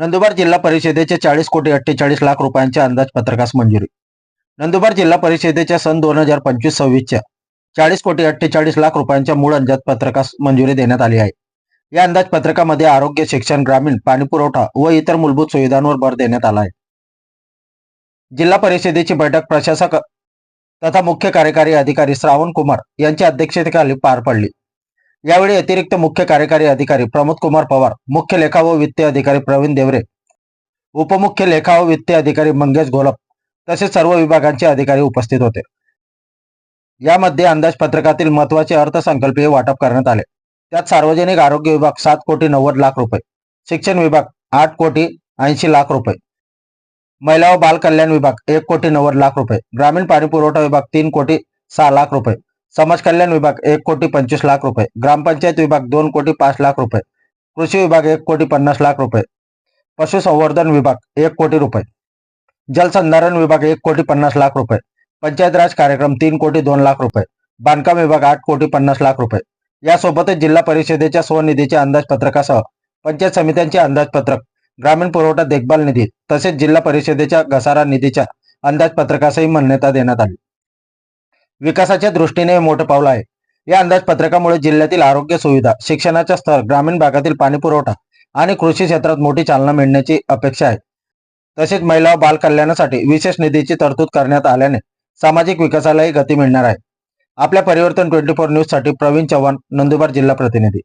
नंदुरबार जिल्हा परिषदेचे चाळीस कोटी अठ्ठेचाळीस लाख रुपयांच्या अंदाजपत्रकास मंजुरी. नंदुरबार जिल्हा परिषदेच्या सन दोन हजार पंचवीस सव्वीसच्या चाळीस कोटी अठ्ठेचाळीस लाख रुपयांच्या मूळ अंदाजपत्रकास मंजुरी देण्यात आली आहे. या अंदाजपत्रकामध्ये आरोग्य शिक्षण ग्रामीण पाणीपुरवठा व इतर मूलभूत सुविधांवर भर देण्यात आला आहे. जिल्हा परिषदेची बैठक प्रशासक तथा मुख्य कार्यकारी अधिकारी श्रावण कुमार यांच्या अध्यक्षतेखाली पार पडली. यावेळी अतिरिक्त मुख्य कार्यकारी अधिकारी प्रमोद कुमार पवार मुख्य लेखा व वित्तीय अधिकारी प्रवीण देवरे उपमुख्य लेखा व वित्तीय अधिकारी मंगेश घोलप तसेच सर्व विभागांचे अधिकारी उपस्थित होते. यामध्ये अंदाजपत्रकातील महत्त्वाचे अर्थसंकल्पीय वाटप करण्यात आले. त्यात सार्वजनिक आरोग्य विभाग सात कोटी नव्वद लाख रुपये शिक्षण विभाग आठ कोटी ऐंशी लाख रुपये महिला व बाल कल्याण विभाग एक कोटी नव्वद लाख रुपये ग्रामीण पाणी पुरवठा विभाग तीन कोटी सहा लाख रुपये समाज कल्याण विभाग एक कोटी पंचवीस लाख रुपये. ग्रामपंचायत विभाग दोन कोटी पाच लाख रुपये. कृषी विभाग एक कोटी पन्नास लाख रुपये. पशुसंवर्धन विभाग एक कोटी रुपये. जलसंधारण विभाग एक कोटी पन्नास लाख रुपये. पंचायत राज कार्यक्रम तीन कोटी दोन लाख रुपये. बांधकाम विभाग आठ कोटी पन्नास लाख रुपये. यासोबतच जिल्हा परिषदेच्या स्वनिधीच्या अंदाजपत्रकासह पंचायत समित्यांचे अंदाजपत्रक ग्रामीण पुरवठा देखभाल निधी तसेच जिल्हा परिषदेच्या घसारा निधीच्या अंदाजपत्रकासही मान्यता देण्यात आली. विकासाच्या दृष्टीने हे मोठं पाऊल आहे. या अंदाजपत्रकामुळे जिल्ह्यातील आरोग्य सुविधा शिक्षणाचा स्तर ग्रामीण भागातील पाणी पुरवठा आणि कृषी क्षेत्रात मोठी चालना मिळण्याची अपेक्षा आहे. तसेच महिला व बाल कल्याणासाठी विशेष निधीची तरतूद करण्यात आल्याने सामाजिक विकासालाही गती मिळणार आहे. आपल्या परिवर्तन ट्वेंटी फोर न्यूजसाठी प्रवीण चव्हाण नंदुरबार जिल्हा प्रतिनिधी.